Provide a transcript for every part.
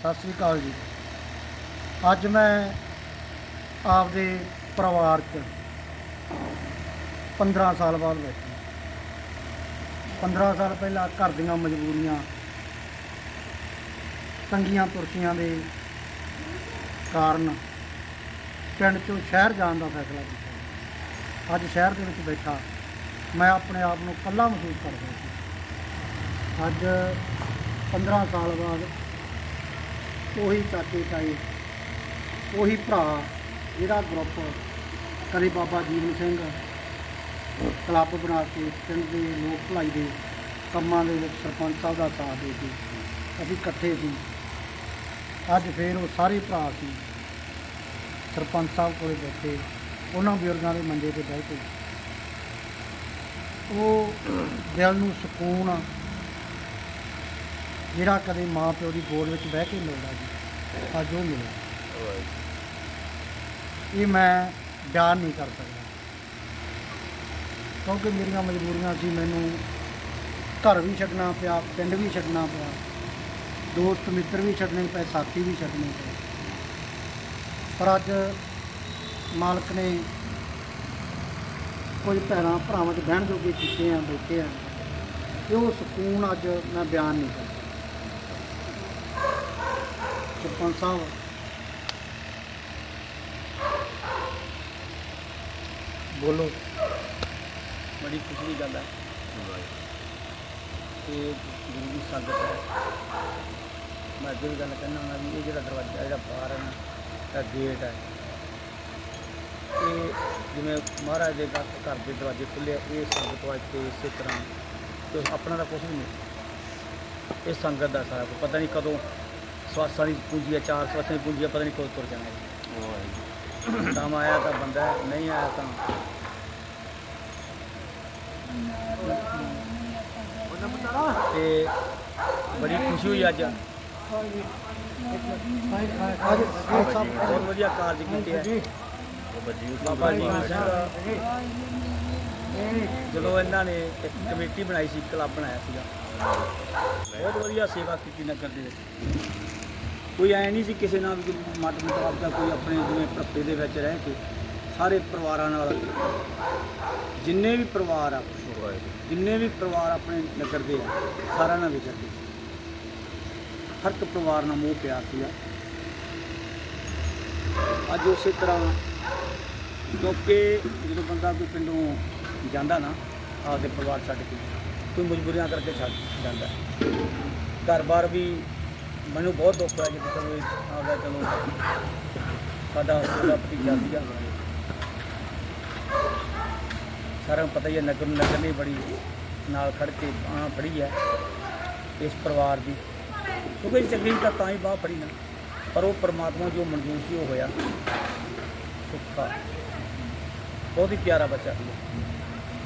ਸਤਿ ਸ੍ਰੀ ਅਕਾਲ ਜੀ। ਅੱਜ ਮੈਂ ਆਪਦੇ ਪਰਿਵਾਰ 'ਚ 15 ਸਾਲ ਬਾਅਦ ਬੈਠਾ। 15 ਸਾਲ ਪਹਿਲਾਂ ਘਰ ਦੀਆਂ ਮਜਬੂਰੀਆਂ, ਤੰਗੀਆਂ ਤੁਰਸ਼ੀਆਂ ਦੇ ਕਾਰਨ ਪਿੰਡ ਤੋਂ ਸ਼ਹਿਰ ਜਾਣ ਦਾ ਫੈਸਲਾ ਕੀਤਾ। ਅੱਜ ਸ਼ਹਿਰ ਦੇ ਵਿੱਚ ਬੈਠਾ, ਮੈਂ ਆਪਣੇ ਆਪ ਨੂੰ ਇਕੱਲਾ ਮਹਿਸੂਸ ਕਰਦਾ ਸੀ। ਅੱਜ 15 ਸਾਲ ਬਾਅਦ ਉਹੀ ਚਾਚੇ ਤਾਏ, ਉਹੀ ਭਰਾ ਜਿਹੜਾ ਗਰੁੱਪ ਕਦੇ ਬਾਬਾ ਜੀਵਨ ਸਿੰਘ ਕਲੱਬ ਬਣਾ ਕੇ ਪਿੰਡ ਦੇ ਲੋਕ ਭਲਾਈ ਦੇ ਕੰਮਾਂ ਦੇ ਵਿੱਚ ਸਰਪੰਚ ਸਾਹਿਬ ਦਾ ਸਾਥ ਦੇ ਕੇ ਅਸੀਂ ਇਕੱਠੇ ਸੀ। ਅੱਜ ਫੇਰ ਉਹ ਸਾਰੇ ਭਰਾ ਸੀ। ਸਰਪੰਚ ਸਾਹਿਬ ਕੋਲੇ ਬੈਠੇ, ਉਹਨਾਂ ਬਜ਼ੁਰਗਾਂ ਦੇ ਮੰਜੇ ਤੇ ਬਹਿ ਕੇ। ਉਹ ਦਿਲ ਨੂੰ ਸਕੂਨ ਜਿਹੜਾ ਕਦੇ ਮਾਂ ਪਿਓ ਦੀ ਗੋਦ ਵਿੱਚ ਬਹਿ ਕੇ ਮਿਲਦਾ ਜੀ, ਅੱਜ ਉਹ ਮਿਲਿਆ। ਇਹ ਮੈਂ ਬਿਆਨ ਨਹੀਂ ਕਰ ਸਕਦਾ। ਕਿਉਂਕਿ ਮੇਰੀਆਂ ਮਜਬੂਰੀਆਂ ਸੀ, ਮੈਨੂੰ ਘਰ ਵੀ ਛੱਡਣਾ ਪਿਆ, ਪਿੰਡ ਵੀ ਛੱਡਣਾ ਪਿਆ, ਦੋਸਤ ਮਿੱਤਰ ਵੀ ਛੱਡਣੇ ਪਏ, ਸਾਥੀ ਵੀ ਛੱਡਣੇ ਪਏ। ਪਰ ਅੱਜ ਮਾਲਕ ਨੇ ਕੁਝ ਭੈਣਾਂ ਭਰਾਵਾਂ 'ਚ ਬਹਿਣ ਜੋਗੇ ਕੀਤੇ ਆ, ਬੈਠੇ ਆ। ਤੇ ਉਹ ਸਕੂਨ ਅੱਜ ਮੈਂ ਬਿਆਨ ਨਹੀਂ ਕਰ ਸਰਪੰਚ ਸਾਹਿਬ। ਬੋਲੋ। ਬੜੀ ਖੁਸ਼ੀ ਦੀ ਗੱਲ ਹੈ। ਕਿ ਗੁਰੂ ਦੀ ਸੰਗਤ ਹੈ। ਮੈਂ ਅੱਗੇ ਵੀ ਗੱਲ ਕਹਿਣਾ ਹੁੰਦਾ ਵੀ ਇਹ ਜਿਹੜਾ ਦਰਵਾਜ਼ਾ ਜਿਹੜਾ ਬਾਹਰ ਹੈ ਨਾ ਇਹ ਗੇਟ ਹੈ। ਇਹ ਜਿਵੇਂ ਮਹਾਰਾਜ ਦੇ ਘਰ ਘਰ ਦੇ ਦਰਵਾਜ਼ੇ ਖੁੱਲੇ ਆ, ਇਹ ਸੰਗਤ ਵਾਸਤੇ ਇਸੇ ਤਰ੍ਹਾਂ। ਤੇ ਆਪਣਾ ਤਾਂ ਕੁਝ ਵੀ ਨਹੀਂ। ਇਹ ਸੰਗਤ ਦਾ ਸਾਰਾ ਕੁਛ। ਪਤਾ ਨਹੀਂ ਕਦੋਂ ਸਵਾਸਾਂ ਦੀ ਪੂੰਜੀ ਹੈ ਚਾਰ ਸਵਾਸਾਂ ਦੀ ਪੂੰਜੀ ਪਤਾ ਨਹੀਂ ਕਦੋਂ ਤੁਰ ਜਾਣਾ ਹੈ ਕੰਮ ਆਇਆ ਤਾਂ ਬੰਦਾ ਨਹੀਂ ਆਇਆ ਤਾਂ। ਤੇ ਬੜੀ ਖੁਸ਼ੀ ਹੋਈ ਅੱਜ। ਬਹੁਤ ਵਧੀਆ ਕਾਰਜ ਕੀਤੇ ਹੈ ਬਾਬਾ ਜੀ ਜਦੋਂ ਇਹਨਾਂ ਨੇ ਇੱਕ ਕਮੇਟੀ ਬਣਾਈ ਸੀ ਕਲੱਬ ਬਣਾਇਆ ਸੀਗਾ। ਬਹੁਤ ਵਧੀਆ ਸੇਵਾ ਕੀਤੀ ਨਗਰ ਦੇ ਵਿੱਚ। ਕੋਈ ਐ ਨਹੀਂ ਸੀ ਕਿਸੇ ਨਾਲ ਵੀ ਮਤ ਮੁਤਾਬਕ ਦਾ ਕੋਈ ਆਪਣੇ ਜਿਵੇਂ ਭੱਤੇ ਦੇ ਵਿੱਚ ਰਹਿ ਕੇ ਸਾਰੇ ਪਰਿਵਾਰਾਂ ਨਾਲ ਜਿੰਨੇ ਵੀ ਪਰਿਵਾਰ ਆ, ਜਿੰਨੇ ਵੀ ਪਰਿਵਾਰ ਆਪਣੇ ਨਗਰ ਦੇ ਆ, ਸਾਰਿਆਂ ਨਾਲ ਵਿਚਰਦੇ ਸੀ। ਹਰ ਇੱਕ ਪਰਿਵਾਰ ਨਾਲ ਮੋਹ ਪਿਆਰ ਸੀਗਾ। ਅੱਜ ਉਸੇ ਤਰ੍ਹਾਂ ਕਿਉਂਕਿ ਜਦੋਂ ਬੰਦਾ ਕੋਈ ਪਿੰਡੋਂ ਜਾਂਦਾ ਨਾ, ਆਪਦੇ ਪਰਿਵਾਰ ਛੱਡ ਕੇ, ਕੋਈ ਮਜਬੂਰੀਆਂ ਕਰਕੇ ਛੱਡ ਜਾਂਦਾ। ਘਰ-ਬਾਰ ਵੀ ਮੈਨੂੰ ਬਹੁਤ ਦੁੱਖ ਹੋਇਆ ਜਦੋਂ ਚਲੋ ਇਹ ਆ ਗਿਆ, ਚਲੋ। ਸਾਡਾ ਉਹਦਾ ਭਤੀਜਾ ਸੀਗਾ। ਸਾਰਿਆਂ ਨੂੰ ਪਤਾ ਹੀ ਹੈ, ਨਗਰ ਨੂੰ ਨਗਰ ਨੇ ਬੜੀ ਨਾਲ ਖੜ ਕੇ ਬਾਂਹ ਫੜੀ ਹੈ ਇਸ ਪਰਿਵਾਰ ਦੀ। ਕਿਉਂਕਿ ਚੰਗੀ ਤਾਂ ਤਾਂ ਹੀ ਬਾਂਹ ਫੜੀ ਨਾ, ਪਰ ਉਹ ਪਰਮਾਤਮਾ ਜੋ ਮਨਜ਼ੂਰ ਸੀ, ਉਹ ਹੋਇਆ। ਸੁੱਖਾ। ਬਹੁਤ ਹੀ ਪਿਆਰਾ ਬੱਚਾ ਸੀ।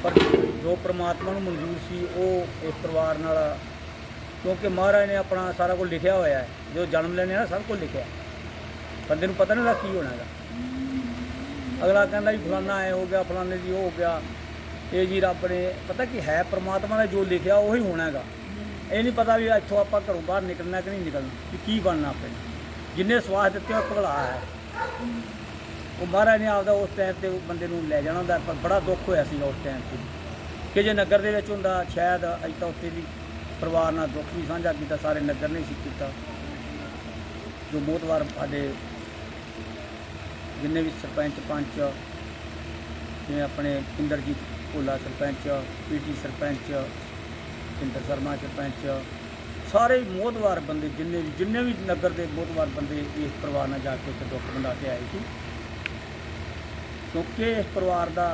ਪਰ ਜੋ ਪਰਮਾਤਮਾ ਨੂੰ ਮਨਜ਼ੂਰ ਸੀ, ਉਹ ਇਸ ਪਰਿਵਾਰ ਨਾਲ ਕਿਉਂਕਿ ਮਹਾਰਾਜ ਨੇ ਆਪਣਾ ਸਾਰਾ ਕੁਝ ਲਿਖਿਆ ਹੋਇਆ ਹੈ। ਜੋ ਜਨਮ ਲੈਣੇ ਨਾ, ਸਭ ਕੁਝ ਲਿਖਿਆ। ਬੰਦੇ ਨੂੰ ਪਤਾ ਨਹੀਂ ਲੱਗ ਕੀ ਹੋਣਾ ਹੈਗਾ। ਅਗਲਾ ਕਹਿੰਦਾ ਜੀ, ਫਲਾਨਾ ਐ ਹੋ ਗਿਆ, ਫਲਾਨੇ ਜੀ ਉਹ ਹੋ ਗਿਆ। ਇਹ ਜੀ ਰੱਬ ਨੇ, ਪਤਾ ਕੀ ਹੈ, ਪ੍ਰਮਾਤਮਾ ਨੇ ਜੋ ਲਿਖਿਆ, ਉਹੀ ਹੋਣਾ ਹੈਗਾ। ਇਹ ਨਹੀਂ ਪਤਾ ਵੀ ਇੱਥੋਂ ਆਪਾਂ ਘਰੋਂ ਬਾਹਰ ਨਿਕਲਣਾ ਕਿ ਨਹੀਂ ਨਿਕਲਣਾ ਕਿ ਕੀ ਬਣਨਾ ਆਪਣੇ ਜਿੰਨੇ ਸਵਾਸ ਦਿੱਤੇ, ਉਹ ਭਗਲਾ ਹੈ। ਉਹ ਮਹਾਰਾਜ ਨੇ ਆਪਦਾ ਉਸ ਟਾਈਮ ਤੇ ਬੰਦੇ ਨੂੰ ਲੈ ਜਾਣਾ ਹੁੰਦਾ, ਪਰ ਬੜਾ ਦੁੱਖ ਹੋਇਆ ਸੀ ਉਸ ਟਾਈਮ ਤੇ। ਕਿ ਜੇ ਨਗਰ ਦੇ ਵਿੱਚ ਹੁੰਦਾ, ਸ਼ਾਇਦ ਅਜੇ ਤਾਂ ਉੱਥੇ ਦੀ ਪਰਿਵਾਰ ਨਾਲ ਦੁੱਖ ਵੀ ਸਾਂਝਾ ਕੀਤਾ, ਸਾਰੇ ਨਗਰ ਨੇ ਸੀ ਕੀਤਾ। ਜੋ ਬਹੁਤ ਵਾਰ ਸਾਡੇ ਜਿੰਨੇ ਵੀ ਸਰਪੰਚ, ਪੰਚ, ਜਿਵੇਂ ਆਪਣੇ ਇੰਦਰਜੀਤ ਭੋਲਾ ਸਰਪੰਚ ਪੀਟੀ ਸਰਪੰਚ ਇੰਦਰ ਸ਼ਰਮਾ ਸਰਪੰਚ, ਸਾਰੇ ਹੀ ਮੋਹਤਵਾਰ ਬੰਦੇ ਜਿੰਨੇ ਵੀ ਜਿੰਨੇ ਵੀ ਨਗਰ ਦੇ ਮੋਹਤਵਾਰ ਬੰਦੇ ਇਸ ਪਰਿਵਾਰ ਨਾਲ ਜਾ ਕੇ ਉੱਥੇ ਦੁੱਖ ਵੰਡਾ ਕੇ ਆਏ ਸੀ। ਕਿਉਂਕਿ ਇਸ ਪਰਿਵਾਰ ਦਾ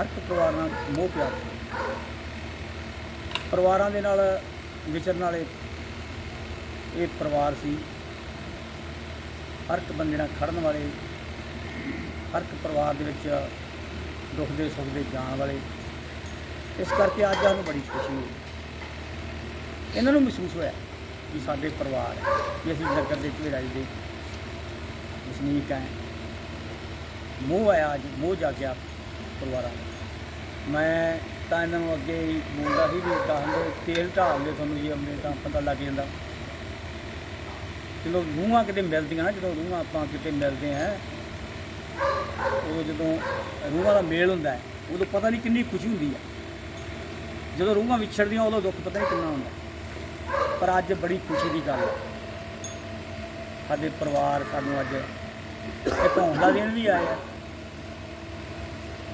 ਹਰ ਇੱਕ ਪਰਿਵਾਰ ਨਾਲ ਮੋਹ ਪਿਆਰ ਸੀ। ਪਰਿਵਾਰਾਂ ਦੇ ਨਾਲ ਵਿਚਰਨ ਵਾਲੇ ਇਹ ਪਰਿਵਾਰ ਸੀ। ਹਰ ਇੱਕ ਬੰਦੇ ਨਾਲ ਖੜਨ ਵਾਲੇ, ਹਰ ਇੱਕ ਪਰਿਵਾਰ ਦੇ ਵਿੱਚ ਦੁੱਖ ਦੇ, ਸੁੱਖ ਦੇ ਜਾਣ ਵਾਲੇ। ਇਸ ਕਰਕੇ ਅੱਜ ਸਾਨੂੰ ਬੜੀ ਖੁਸ਼ੀ ਹੋਈ। ਇਹਨਾਂ ਨੂੰ ਮਹਿਸੂਸ ਹੋਇਆ ਕਿ ਸਾਡੇ ਪਰਿਵਾਰ ਹੈ, ਕਿ ਅਸੀਂ ਨਗਰ ਦੇ ਝਵੇੜਾਈ ਦੇ ਵਸਨੀਕ ਹੈ। ਮੋਹ ਆਇਆ ਅੱਜ, ਮੋਹ ਜਾਗਿਆ ਪਰਿਵਾਰਾਂ ਨੂੰ। ਮੈਂ ਤਾਂ ਇਹਨਾਂ ਨੂੰ ਅੱਗੇ ਹੀ ਬੋਲਦਾ ਸੀ ਵੀ ਦੱਸ ਤੇਲ ਢਾਲ ਦੇ ਤੁਹਾਨੂੰ ਜੀ ਅੰਮ੍ਰਿਤ ਤਾਂ ਪਤਾ ਲੱਗ ਜਾਂਦਾ। ਜਦੋਂ ਰੂਹਾਂ ਕਿਤੇ ਮਿਲਦੀਆਂ ਨਾ, ਜਦੋਂ ਰੂਹਾਂ ਆਪਾਂ ਕਿਤੇ ਮਿਲਦੇ ਆ ਉਦੋਂ ਜਦੋਂ ਰੂਹਾਂ ਦਾ ਮੇਲ ਹੁੰਦਾ ਉਦੋਂ ਪਤਾ ਨਹੀਂ ਕਿੰਨੀ ਖੁਸ਼ੀ ਹੁੰਦੀ ਹੈ। ਜਦੋਂ ਰੂਹਾਂ ਵਿਛੜਦੀਆਂ, ਉਦੋਂ ਦੁੱਖ ਪਤਾ ਨਹੀਂ ਕਿੰਨਾ ਹੁੰਦਾ। ਪਰ ਅੱਜ ਬੜੀ ਖੁਸ਼ੀ ਦੀ ਗੱਲ ਹੈ। ਸਾਡੇ ਪਰਿਵਾਰ ਸਾਨੂੰ ਅੱਜ ਇੱਕ ਹੌਸਲਾ ਦੇਣ ਵੀ ਆਇਆ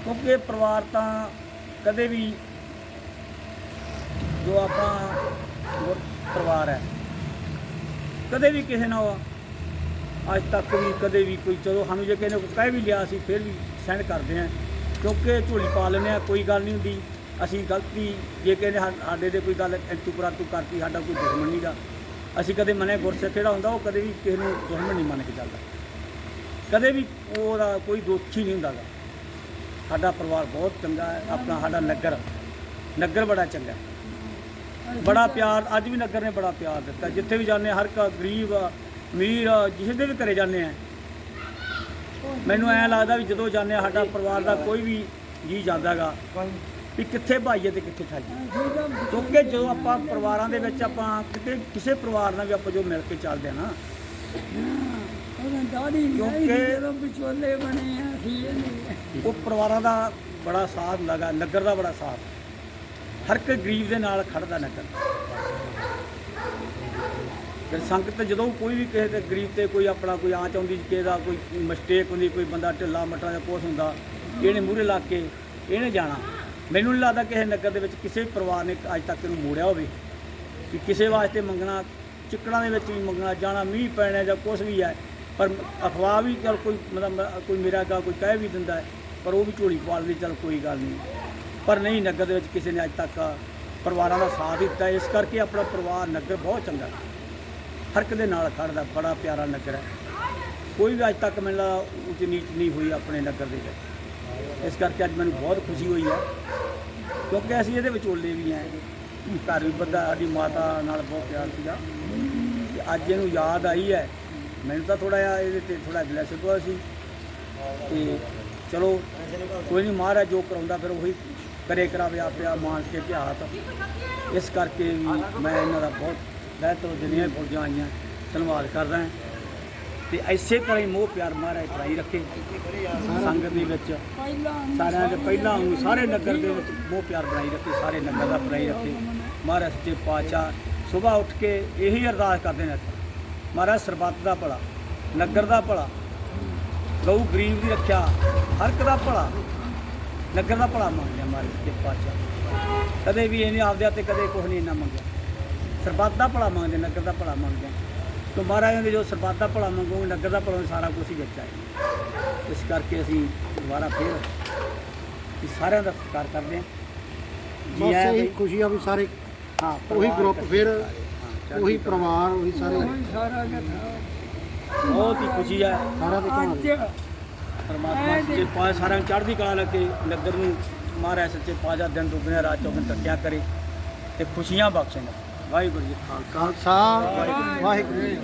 ਕਿਉਂਕਿ ਪਰਿਵਾਰ ਤਾਂ ਕਦੇ ਵੀ ਜੋ ਆਪਣਾ ਪਰਿਵਾਰ ਹੈ, ਕਦੇ ਵੀ ਕਿਸੇ ਨਾਲ ਅੱਜ ਤੱਕ ਵੀ ਕਦੇ ਵੀ ਕੋਈ, ਚਲੋ ਸਾਨੂੰ ਜੇ ਕਿਸੇ ਨੇ ਕਹਿ ਵੀ ਲਿਆ ਅਸੀਂ ਫਿਰ ਵੀ ਸਹਿਣ ਕਰਦੇ ਹਾਂ, ਕਿਉਂਕਿ ਝੋਲੀ ਪਾ ਲੈਂਦੇ ਆ ਕੋਈ ਗੱਲ ਨਹੀਂ ਹੁੰਦੀ। ਅਸੀਂ ਗਲਤੀ, ਜੇ ਕਿਸੇ ਨੇ ਸਾ- ਸਾਡੇ ਦੇ ਕੋਈ ਗੱਲ ਐਂਤੂ ਪਰਾਤੂ ਕਰਤੀ, ਸਾਡਾ ਕੋਈ ਦੁਸ਼ਮਣ ਨਹੀਂ ਨਹੀਂਗਾ ਅਸੀਂ ਕਦੇ ਮਨੇ ਗੁਰਸਿੱਖ ਜਿਹੜਾ ਹੁੰਦਾ, ਉਹ ਕਦੇ ਵੀ ਕਿਸੇ ਨੂੰ ਦੁਸ਼ਮਣ ਨਹੀਂ ਮੰਨ ਕੇ ਚੱਲਦਾ। ਕਦੇ ਵੀ ਉਹਦਾ ਕੋਈ ਦੋਸ਼ੀ ਨਹੀਂ ਹੁੰਦਾ ਗਾ। ਸਾਡਾ ਪਰਿਵਾਰ ਬਹੁਤ ਚੰਗਾ ਹੈ ਆਪਣਾ ਸਾਡਾ ਨਗਰ ਨਗਰ ਬੜਾ ਚੰਗਾ ਹੈ। ਬੜਾ ਪਿਆਰ ਅੱਜ ਵੀ ਨਗਰ ਨੇ ਬੜਾ ਪਿਆਰ ਦਿੱਤਾ। ਜਿੱਥੇ ਵੀ ਜਾਂਦੇ ਹਾਂ, ਹਰ ਕਾ ਗਰੀਬ ਅਮੀਰ ਜਿਸ ਦੇ ਵੀ ਘਰੇ ਜਾਂਦੇ ਆ ਮੈਨੂੰ ਐਂ ਲੱਗਦਾ ਵੀ ਜਦੋਂ ਜਾਂਦੇ ਆ ਸਾਡਾ ਪਰਿਵਾਰ ਦਾ ਕੋਈ ਵੀ ਜੀ ਜਾਂਦਾਗਾ ਵੀ ਕਿੱਥੇ ਭਾਈਏ ਤੇ ਕਿੱਥੇ ਠਾਈਏ ਕਿਉਂਕਿ ਜਦੋਂ ਆਪਾਂ ਪਰਿਵਾਰਾਂ ਦੇ ਵਿੱਚ ਆਪਾਂ ਕਿਤੇ ਕਿਸੇ ਪਰਿਵਾਰ ਨਾਲ ਵੀ ਆਪਾਂ ਜੋ ਮਿਲ ਕੇ ਚੱਲਦੇ ਆ ਨਾ ਉਹਨਾਂ ਦਾੜੀ ਵੀ ਆਈ ਸੀ ਕਿਉਂਕਿ- ਜਦੋਂ ਵਿਚੋਲੇ ਬਣੇ ਆ ਸੀ ਇਹਨੇ ਉਹ ਪਰਿਵਾਰਾਂ ਦਾ ਬੜਾ ਸਾਥ ਲਗਾ ਨਗਰ ਦਾ ਬੜਾ ਸਾਥ। ਹਰ ਇੱਕ ਗਰੀਬ ਦੇ ਨਾਲ ਖੜਦਾ ਨਗਰ। ਫਿਰ ਸੰਗਤ ਜਦੋਂ ਕੋਈ ਵੀ ਕਿਸੇ ਤੇ ਗਰੀਬ ਤੇ ਕੋਈ ਆਪਣਾ ਕੋਈ ਆਂਚ ਆਉਂਦੀ ਕਿਸੇ ਦਾ ਕੋਈ ਮਿਸਟੇਕ ਹੁੰਦੀ ਕੋਈ ਬੰਦਾ ਢਿੱਲਾ ਮੱਟਾ ਜਾਂ ਕੁਛ ਹੁੰਦਾ ਇਹਨੇ ਮੂਹਰੇ ਲਾ ਕੇ ਇਹਨੇ ਜਾਣਾ। ਮੈਨੂੰ ਨਹੀਂ ਲੱਗਦਾ ਕਿਸੇ ਨਗਰ ਦੇ ਵਿੱਚ ਕਿਸੇ ਵੀ ਪਰਿਵਾਰ ਨੇ ਅੱਜ ਤੱਕ ਇਹਨੂੰ ਮੋੜਿਆ ਹੋਵੇ। ਕਿ ਕਿਸੇ ਵਾਸਤੇ ਮੰਗਣਾ ਚਿੱਕੜਾਂ ਦੇ ਵਿੱਚ ਵੀ ਮੰਗਣਾ ਜਾਣਾ ਮੀਂਹ ਪੈਣਾ ਜਾਂ ਕੁਛ ਵੀ ਹੈ ਪਰ ਅਫਵਾਹ ਵੀ ਚਲ ਕੋਈ ਮਤਲਬ ਕੋਈ ਮੇਰਾ ਗਾ ਕੋਈ ਕਹਿ ਵੀ ਦਿੰਦਾ ਪਰ ਉਹ ਵੀ ਝੋਲੀ ਪਾ ਲਈ ਚਲ ਕੋਈ ਗੱਲ ਨਹੀਂ। ਪਰ ਨਹੀਂ, ਨਗਰ ਦੇ ਵਿੱਚ ਕਿਸੇ ਨੇ ਅੱਜ ਤੱਕ ਪਰਿਵਾਰਾਂ ਦਾ ਸਾਥ ਦਿੱਤਾ ਇਸ ਕਰਕੇ ਆਪਣਾ ਪਰਿਵਾਰ ਨਗਰ ਬਹੁਤ ਚੰਗਾ ਹੈ। ਹਰ ਇੱਕ ਦੇ ਨਾਲ ਖੜਦਾ ਬੜਾ ਪਿਆਰਾ ਨਗਰ ਹੈ। ਕੋਈ ਵੀ ਅੱਜ ਤੱਕ ਮੈਨੂੰ ਉੱਚ ਨੀਚ ਨਹੀਂ ਹੋਈ ਆਪਣੇ ਨਗਰ ਦੇ ਵਿੱਚ। ਇਸ ਕਰਕੇ ਅੱਜ ਮੈਨੂੰ ਬਹੁਤ ਖੁਸ਼ੀ ਹੋਈ ਹੈ। ਕਿਉਂਕਿ ਅਸੀਂ ਇਹਦੇ ਵਿਚੋਲੇ ਵੀ ਹਾਂ। ਘਰ ਵੀ ਬੰਦਾ, ਸਾਡੀ ਮਾਤਾ ਨਾਲ ਬਹੁਤ ਪਿਆਰ ਸੀਗਾ। ਤੇ ਅੱਜ ਇਹਨੂੰ ਯਾਦ ਆਈ ਹੈ। ਮੈਨੂੰ ਤਾਂ ਥੋੜਾ ਜਿਹਾ ਇਹਦੇ ਤੇ ਥੋੜਾ ਗਿਲਾ ਹੋਇਆ ਸੀ। ਤੇ ਚਲੋ, ਕੋਈ ਨਹੀਂ ਮਹਾਰਾਜ ਜੋ ਕਰਾਉਂਦਾ ਫਿਰ ਉਹੀ ਕਰੇ ਕਰਾਵੇ ਆਪੇ ਆ ਮਾਨ ਕੇ ਇਤਿਹਾਸ ਇਸ ਕਰਕੇ ਵੀ ਮੈਂ ਇਹਨਾਂ ਦਾ ਬਹੁਤ ਬਿਹਤਰ ਜਿੰਨੀਆਂ ਫੌਜਾਂ ਆਈਆਂ, ਧੰਨਵਾਦ ਕਰਦਾ ਹਾਂ। ਤੇ ਐਸੇ ਤਰ੍ਹਾਂ ਹੀ ਮੋਹ ਪਿਆਰ ਮਹਾਰਾਜ ਬਣਾਈ ਰੱਖੇ ਸੰਗਤ ਦੇ ਵਿੱਚ। ਸਾਰਿਆਂ ਦੇ ਪਹਿਲਾਂ ਵਾਂਗੂ ਸਾਰੇ ਨਗਰ ਦੇ ਵਿੱਚ ਮੋਹ ਪਿਆਰ ਬਣਾਈ ਰੱਖੇ, ਸਾਰੇ ਨਗਰ ਦਾ ਬਣਾਈ ਰੱਖੇ। ਮਹਾਰਾਜ ਸੱਚੇ ਪਾਤਸ਼ਾਹ ਸਵੇਰ ਉੱਠ ਕੇ ਇਹੀ ਅਰਦਾਸ ਕਰਦੇ ਨੇ। ਮਹਾਰਾਜ ਸਰਬੱਤ ਦਾ ਭਲਾ ਨਗਰ ਦਾ ਭਲਾ ਗਊ ਗਰੀਬ ਦੀ ਰੱਖਿਆ ਹਰ ਇੱਕ ਦਾ ਭਲਾ ਨਗਰ ਦਾ ਭਲਾ ਮੰਗਦੇ ਆ ਮਹਾਰਾਜ ਸੱਚੇ ਪਾਤਸ਼ਾਹ ਕਦੇ ਵੀ ਇਹਨੇ ਆਪਦੇ ਹੱਥੇ ਕਦੇ ਕੁਝ ਨਹੀਂ ਇੰਨਾ ਮੰਗਿਆ ਸਰਬੱਤ ਦਾ ਭਲਾ ਮੰਗਦੇ ਨਗਰ ਦਾ ਭਲਾ ਮੰਗਦੇ। ਤੇ ਮਹਾਰਾਜ ਨੇ ਜੋ ਸਰਬੱਤ ਦਾ ਭਲਾ ਮੰਗੋਗੇ ਨਗਰ ਦਾ ਭਲਾ ਸਾਰਾ ਕੁਝ ਹੀ ਵਿੱਚ ਇਸ ਕਰਕੇ ਅਸੀਂ ਦੁਬਾਰਾ ਫੇਰ ਵੀ ਸਾਰਿਆਂ ਦਾ ਸਤਿਕਾਰ ਕਰਦੇ ਹਾਂ ਜੀ ਆਇਆਂ ਇਹੀ ਬਈ। ਖੁਸ਼ੀ ਆ ਵੀ ਸਾਰੇ ਹਾਂ ਉਹੀ ਗਰੁੱਪ ਫਿਰ ਉਹੀ। ਪਰਿਵਾਰ ਉਹੀ ਸਾਰੇ। ਕੋਈ ਸਾਰਾ ਬਹੁਤ ਹੀ ਖੁਸ਼ੀ ਹੈ ਸਾਰਿਆਂ ਦੇ ਅੱਜ ਪਰਮਾਤਮਾ ਸੱਚੇ ਪਾਤਸ਼ਾਹ ਸਾਰਿਆਂ ਨੂੰ ਚੜ੍ਹਦੀ ਕਲਾ ਲੈ ਕੇ ਨਗਰ ਨੂੰ ਮਹਾਰਾਜ ਸੱਚੇ ਪਾਤਸ਼ਾਹ ਦਿਨ ਦੁਗਣੇ ਰਾਤ ਚੌਗਣ ਤਰੱਕੀਆਂ ਕਰੇ ਤੇ ਖੁਸ਼ੀਆਂ ਬਖਸ਼ਣ ਵਾਹਿਗੁਰੂ ਜੀ ਖਾਲਸਾ। ਵਾਹਿਗੁਰੂ ਜੀ